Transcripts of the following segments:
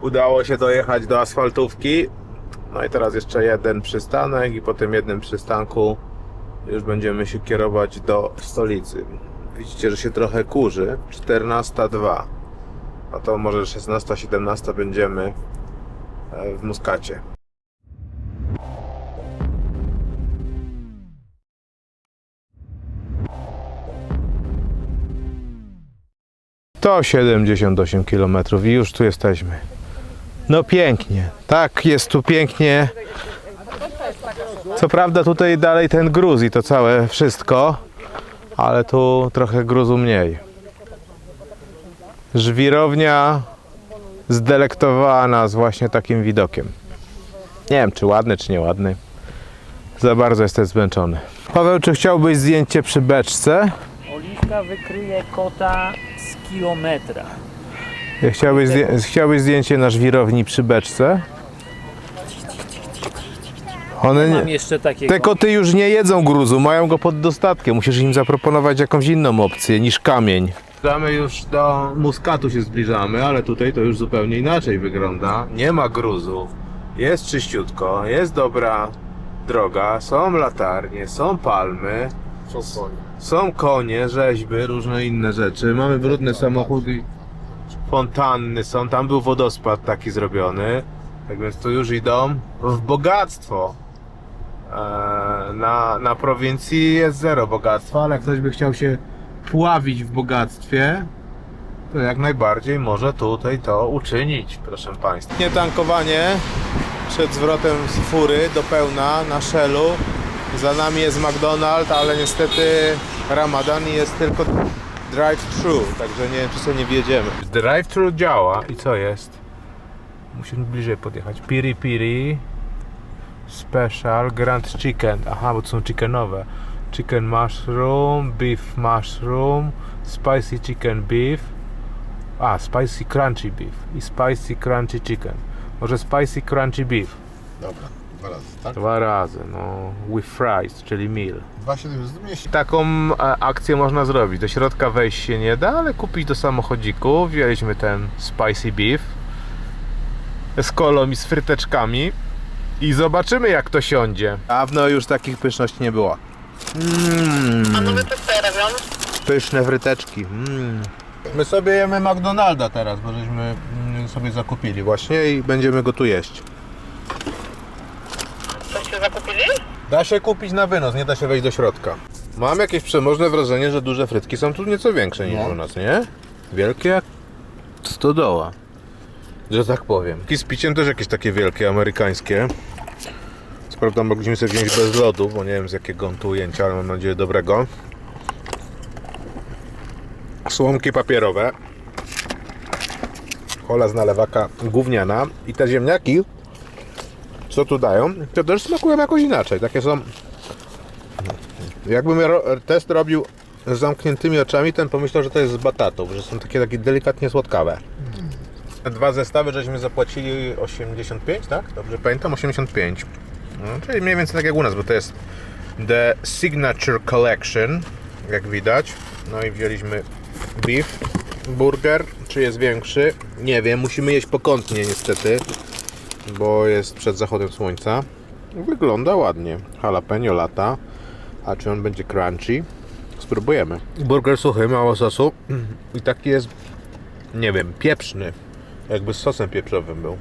Udało się dojechać do asfaltówki. No i teraz jeszcze jeden przystanek i po tym jednym przystanku już będziemy się kierować do stolicy. Widzicie, że się trochę kurzy. 14.02. A to może 16-17 będziemy e, w Muskacie. To 78 km i już tu jesteśmy. No pięknie. Tak, jest tu pięknie. Co prawda tutaj dalej ten gruz i to całe wszystko, ale tu trochę gruzu mniej. Żwirownia zdelektowała nas właśnie takim widokiem. Nie wiem, czy ładny, czy nieładny. Za bardzo jestem zmęczony. Paweł, czy chciałbyś zdjęcie przy beczce? Oliwka wykryje kota z kilometra. Chciałbyś, zdję- chciałbyś zdjęcie na żwirowni przy beczce? One nie, Mam jeszcze takiego. te koty już nie jedzą gruzu, mają go pod dostatkiem. Musisz im zaproponować jakąś inną opcję niż kamień. Zbliżamy już do Muskatu się zbliżamy, ale tutaj to już zupełnie inaczej wygląda. Nie ma gruzu, jest czyściutko, jest dobra droga, są latarnie, są palmy, są konie, rzeźby, różne inne rzeczy. Mamy brudne samochody, fontanny są, tam był wodospad taki zrobiony. Tak więc tu już idą w bogactwo. Eee, Na, na prowincji jest zero bogactwa, ale jak ktoś by chciał się pławić w bogactwie, to jak najbardziej może tutaj to uczynić, proszę Państwa. Nie tankowanie przed zwrotem z fury do pełna na Shellu. Za nami jest McDonald's, ale niestety Ramadan jest tylko drive-thru, także nie wiem czy sobie nie wjedziemy. Drive-thru działa i co jest? Musimy bliżej podjechać. Piri Piri Special Grand Chicken. Aha, bo to są chickenowe. Chicken mushroom, beef mushroom, spicy chicken beef. A, spicy crunchy beef i spicy crunchy chicken. Może spicy crunchy beef. Dobra, dwa razy, tak? Dwa razy, no. With fries, czyli meal. 2,7 zmieści. Taką e, akcję można zrobić. Do środka wejść się nie da, ale kupić do samochodziku. Wzięliśmy ten spicy beef z kolą i z fryteczkami i zobaczymy jak to siądzie. Dawno już takich pyszności nie było. Mm, co tutaj robią? pyszne fryteczki. Mm. My sobie jemy McDonalda teraz, bo żeśmy mm, sobie zakupili właśnie i będziemy go tu jeść. Coś się zakupili? Da się kupić na wynos, nie da się wejść do środka. Mam jakieś przemożne wrażenie, że duże frytki są tu nieco większe niż No. u nas, nie? Wielkie jak stodoła. Że tak powiem. I z piciem też jakieś takie wielkie, amerykańskie. Co prawda mogliśmy sobie wziąć bez lodu, bo nie wiem z jakiego on tu ujęcia, ale mam nadzieję dobrego. Słomki papierowe. Kola z nalewaka gówniana. I te ziemniaki co tu dają, to też smakują jakoś inaczej. Takie są. Jakbym test robił z zamkniętymi oczami, ten pomyślał, że to jest z batatów, że są takie, takie delikatnie słodkawe. Dwa zestawy żeśmy zapłacili 85, tak? Dobrze pamiętam? 85. No, czyli mniej więcej tak jak u nas, bo to jest The Signature Collection, jak widać. No i wzięliśmy beef burger. Czy jest większy? Nie wiem, musimy jeść pokątnie niestety bo jest przed zachodem słońca. Wygląda ładnie. Jalapeno lata. A czy on będzie crunchy? Spróbujemy. Burger suchy, mało sosu. I taki jest, nie wiem, pieprzny. Jakby z sosem pieprzowym był.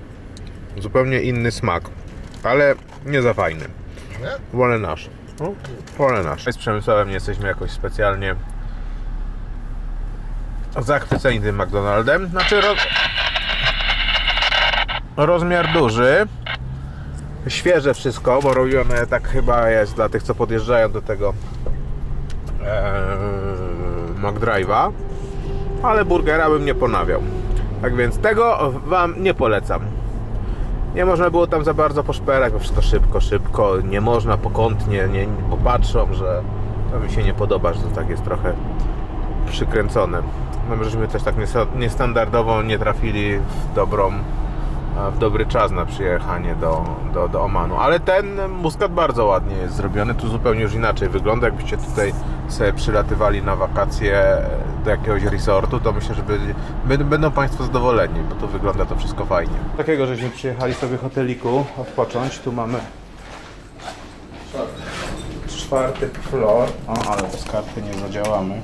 Zupełnie inny smak. Ale nie za fajny. Wolę nasz. No, wolę nasz. Z Przemysławem nie jesteśmy jakoś specjalnie zachwyceni tym McDonaldem. Znaczy ro... rozmiar duży. Świeże wszystko, bo robione tak chyba jest dla tych, co podjeżdżają do tego ee, McDrive'a. Ale burgera bym nie ponawiał. Tak więc tego Wam nie polecam. Nie można było tam za bardzo poszperać, bo wszystko szybko, szybko, nie można pokątnie, nie, bo patrzą, że to mi się nie podoba, że to tak jest trochę przykręcone. No my żeśmy też tak niestandardowo nie trafili w dobrą, w dobry czas na przyjechanie do, do, do Omanu. Ale ten muskat bardzo ładnie jest zrobiony, tu zupełnie już inaczej wygląda, jakbyście tutaj sobie przylatywali na wakacje do jakiegoś resortu, to myślę, że by- będą Państwo zadowoleni, bo tu wygląda to wszystko fajnie. Takiego, żeśmy przyjechali sobie hoteliku odpocząć. Tu mamy czwarty floor. O, ale bez karty nie zadziałamy.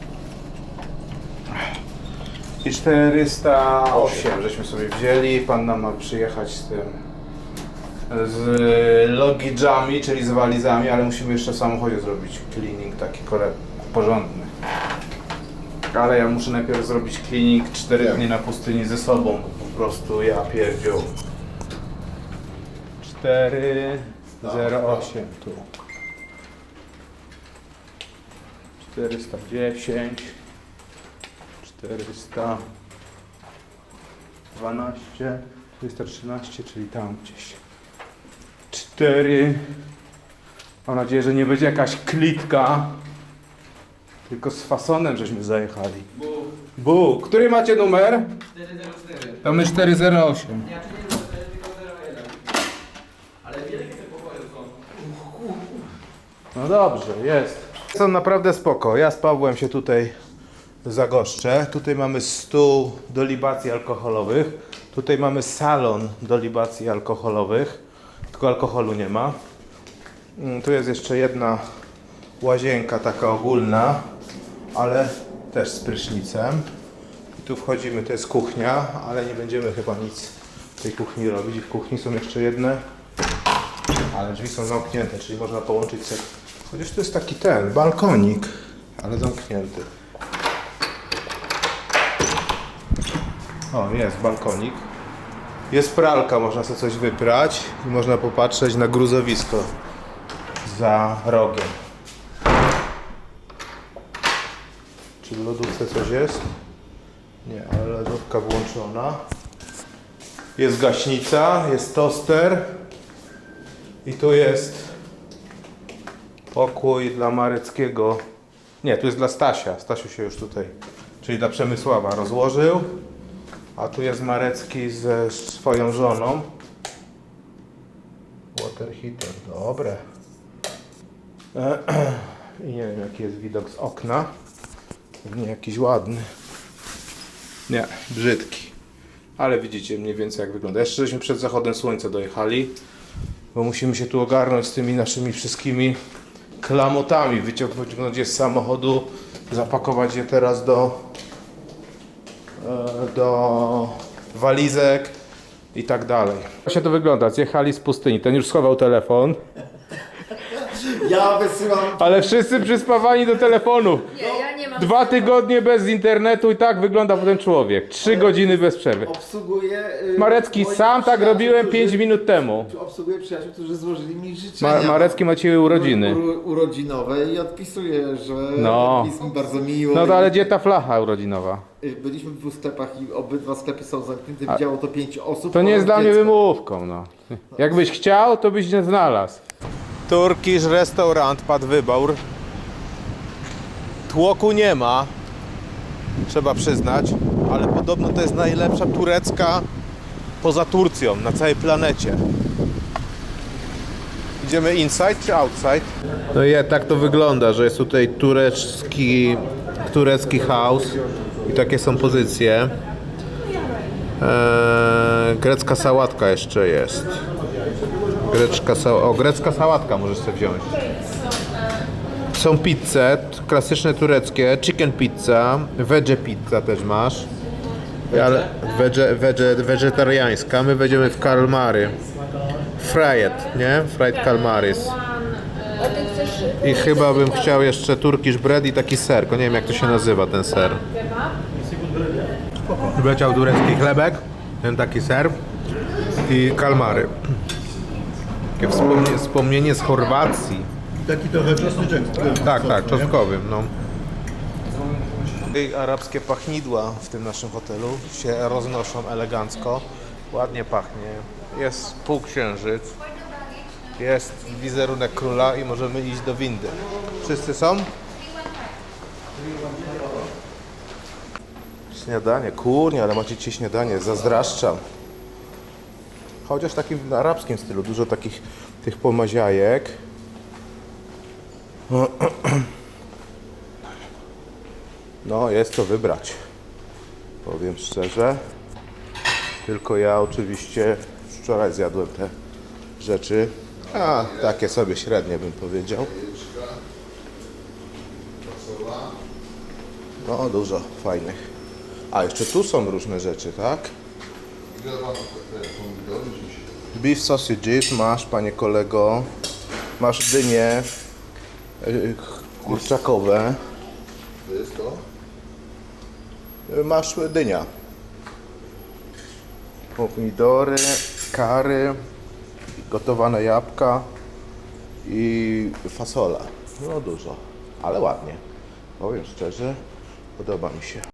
I 408 żeśmy sobie wzięli. Pan nam ma przyjechać z tym z logidżami, czyli z walizami, ale musimy jeszcze w samochodzie zrobić cleaning taki porządny. Ale ja muszę najpierw zrobić cleaning 4 dni na pustyni ze sobą, po prostu ja pierdził. 408 tu. 410 412 413, czyli tam gdzieś 4 Mam nadzieję, że nie będzie jakaś klitka tylko z fasonem żeśmy zajechali Bu, który macie numer? 404 To my 408 No dobrze, jest. Są naprawdę spoko. Ja z Pawłem się tutaj zagoszczę. Tutaj mamy stół do libacji alkoholowych. Tutaj mamy salon do libacji alkoholowych. Tylko alkoholu nie ma. Mm, Tu jest jeszcze jedna łazienka taka ogólna, ale też z prysznicem. I tu wchodzimy, to jest kuchnia, ale nie będziemy chyba nic w tej kuchni robić. W kuchni są jeszcze jedne ale drzwi są zamknięte, czyli można połączyć se... Chociaż to jest taki ten, balkonik, ale zamknięty. O, jest balkonik. Jest pralka, można sobie coś wyprać i można popatrzeć na gruzowisko za rogiem. Czy w lodówce coś jest? Nie, ale lodówka włączona. Jest gaśnica, jest toster. I tu jest pokój dla Mareckiego. Nie, tu jest dla Stasia. Stasiu się już tutaj, czyli dla Przemysława rozłożył. A tu jest Marecki ze swoją żoną. Water heater, dobre. I nie wiem jaki jest widok z okna. Pewnie jakiś ładny. Nie, brzydki. Ale widzicie mniej więcej jak wygląda. Jeszcze żeśmy przed zachodem słońca dojechali bo musimy się tu ogarnąć z tymi naszymi wszystkimi klamotami, wyciągnąć je z samochodu, zapakować je teraz do, do walizek i tak dalej. Jak się to wygląda? Zjechali z pustyni, ten już schował telefon, Ja wysyłam. ale wszyscy przyspawani do telefonu. Nie, nie mam. Dwa tygodnie bez internetu i tak wygląda potem człowiek. Trzy godziny bez przerwy. Obsługuję. y, Marecki, moich sam tak przyjaciół, robiłem którzy- 5 minut temu. Obsługuję przyjaciół, którzy złożyli mi życzenia. Ma Marecki ma ciebie urodziny. Uro, urodzinowe i odpisuję, że No. jest mi bardzo miło. No to ale gdzie ta flacha urodzinowa? Y, Byliśmy w dwóch sklepach i obydwa sklepy są zamknięte. A- Widziało to pięć osób. To nie jest dla mnie dziecko. wymówką, no. Jakbyś chciał, to byś nie znalazł. Turkish restaurant padł wybór. Tłoku nie ma, trzeba przyznać, ale podobno to jest najlepsza turecka poza Turcją na całej planecie. Idziemy inside czy outside? No i tak to wygląda, że jest tutaj turecki, turecki house i takie są pozycje. Eee, grecka sałatka jeszcze jest. Greczka o, grecka sałatka możesz sobie wziąć. Są pizze, klasyczne tureckie, chicken pizza, veggie pizza też masz. Ale vege, vege, wegetariańska, my będziemy w kalmary. Fried, nie? Fried calmaris. I chyba bym chciał jeszcze turkish bread i taki ser, nie wiem jak to się nazywa ten ser. Leciał turecki chlebek, ten taki ser i kalmary. Takie wspomnie, wspomnienie z Chorwacji. Taki trochę czosnyczek. Tak, tak, czosnkowym, no. I Arabskie pachnidła w tym naszym hotelu się roznoszą elegancko. Ładnie pachnie. Jest półksiężyc. Jest wizerunek króla i możemy iść do windy. Wszyscy są? Śniadanie, kurnie, ale macie dzisiaj śniadanie, zazdraszczam. Chociaż taki w arabskim stylu, dużo takich tych pomaziajek. No, jest co wybrać. Powiem szczerze. Tylko ja oczywiście wczoraj zjadłem te rzeczy. A, takie sobie średnie bym powiedział. No, dużo fajnych. A, jeszcze tu są różne rzeczy, tak? Beef sausages masz, panie kolego. Masz dynie y, kurczakowe. To jest to? Y, Masz dynia. Pomidory, kary, gotowane jabłka i fasola. No dużo, ale ładnie. Powiem szczerze, podoba mi się.